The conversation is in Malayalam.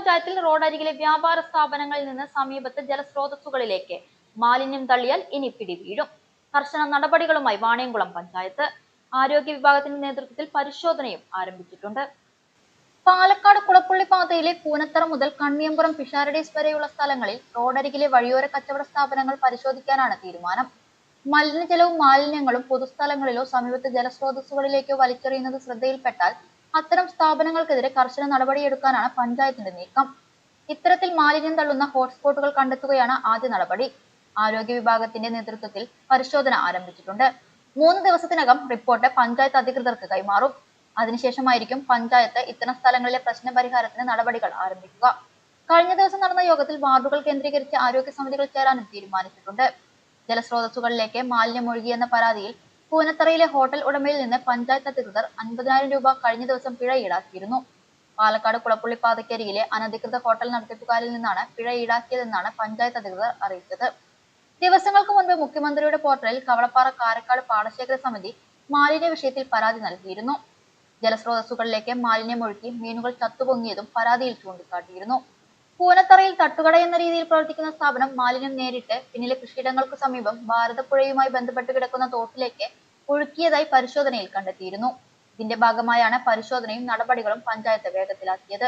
പഞ്ചായത്തിൽ റോഡരികിലെ വ്യാപാര സ്ഥാപനങ്ങളിൽ നിന്ന് സമീപത്തെ ജലസ്രോതസ്സുകളിലേക്ക് മാലിന്യം തള്ളിയാൽ ഇനി പിടി വീഴും കർശന നടപടികളുമായി വാണിയംകുളം പഞ്ചായത്ത് ആരോഗ്യ വിഭാഗത്തിന്റെ നേതൃത്വത്തിൽ പരിശോധനയും ആരംഭിച്ചിട്ടുണ്ട്. പാലക്കാട് കുളപ്പുള്ളി പാതയിലെ കൂനത്തറ മുതൽ കണ്ണിയമ്പുറം പിഷാരഡീസ് വരെയുള്ള സ്ഥലങ്ങളിൽ റോഡരികിലെ വഴിയോര കച്ചവട സ്ഥാപനങ്ങൾ പരിശോധിക്കാനാണ് തീരുമാനം. മലിനജലവും മാലിന്യങ്ങളും പൊതുസ്ഥലങ്ങളിലോ സമീപത്തെ ജലസ്രോതസ്സുകളിലേക്കോ വലിച്ചെറിയുന്നത് ശ്രദ്ധയിൽപ്പെട്ടാൽ അത്തരം സ്ഥാപനങ്ങൾക്കെതിരെ കർശന നടപടിയെടുക്കാനാണ് പഞ്ചായത്തിന്റെ നീക്കം. ഇത്തരത്തിൽ മാലിന്യം തള്ളുന്ന ഹോട്ട്സ്പോട്ടുകൾ കണ്ടെത്തുകയാണ് ആദ്യ നടപടി. ആരോഗ്യ വിഭാഗത്തിന്റെ നേതൃത്വത്തിൽ പരിശോധന ആരംഭിച്ചിട്ടുണ്ട്. മൂന്ന് ദിവസത്തിനകം റിപ്പോർട്ട് പഞ്ചായത്ത് അധികൃതർക്ക് കൈമാറും. അതിനുശേഷമായിരിക്കും പഞ്ചായത്ത് ഇത്തരം സ്ഥലങ്ങളിലെ പ്രശ്ന പരിഹാരത്തിന് നടപടികൾ ആരംഭിക്കുക. കഴിഞ്ഞ ദിവസം നടന്ന യോഗത്തിൽ വാർഡുകൾ കേന്ദ്രീകരിച്ച് ആരോഗ്യ സമിതികൾ ചേരാനും തീരുമാനിച്ചിട്ടുണ്ട്. ജലസ്രോതസ്സുകളിലേക്ക് മാലിന്യം ഒഴുകിയെന്ന പരാതിയിൽ പൂനത്തറയിലെ ഹോട്ടൽ ഉടമയിൽ നിന്ന് പഞ്ചായത്ത് അധികൃതർ അൻപതിനായിരം രൂപ കഴിഞ്ഞ ദിവസം പിഴ ഈടാക്കിയിരുന്നു. പാലക്കാട് കുളപ്പുള്ളി അനധികൃത ഹോട്ടൽ നടത്തിപ്പുകാരിൽ നിന്നാണ് പിഴ ഈടാക്കിയതെന്നാണ് പഞ്ചായത്ത് അധികൃതർ അറിയിച്ചത്. ദിവസങ്ങൾക്ക് മുൻപ് മുഖ്യമന്ത്രിയുടെ പോർട്ടലിൽ കവളപ്പാറ കാരക്കാട് പാടശേഖര സമിതി മാലിന്യ വിഷയത്തിൽ പരാതി നൽകിയിരുന്നു. ജലസ്രോതസ്സുകളിലേക്ക് മാലിന്യം ഒഴുക്കി മീനുകൾ ചത്തുപൊങ്ങിയതും പരാതിയിൽ ചൂണ്ടിക്കാട്ടിയിരുന്നു. പൂനത്തറയിൽ തട്ടുകട എന്ന രീതിയിൽ പ്രവർത്തിക്കുന്ന സ്ഥാപനം മാലിന്യം നേരിട്ട് പിന്നിലെ കൃഷിയിടങ്ങൾക്ക് സമീപം ഭാരതപ്പുഴയുമായി ബന്ധപ്പെട്ട് കിടക്കുന്ന തോട്ടിലേക്ക് ഒഴുക്കിയതായി പരിശോധനയിൽ കണ്ടെത്തിയിരുന്നു. ഇതിന്റെ ഭാഗമായാണ് പരിശോധനയും നടപടികളും പഞ്ചായത്ത് വേഗത്തിലാക്കിയത്.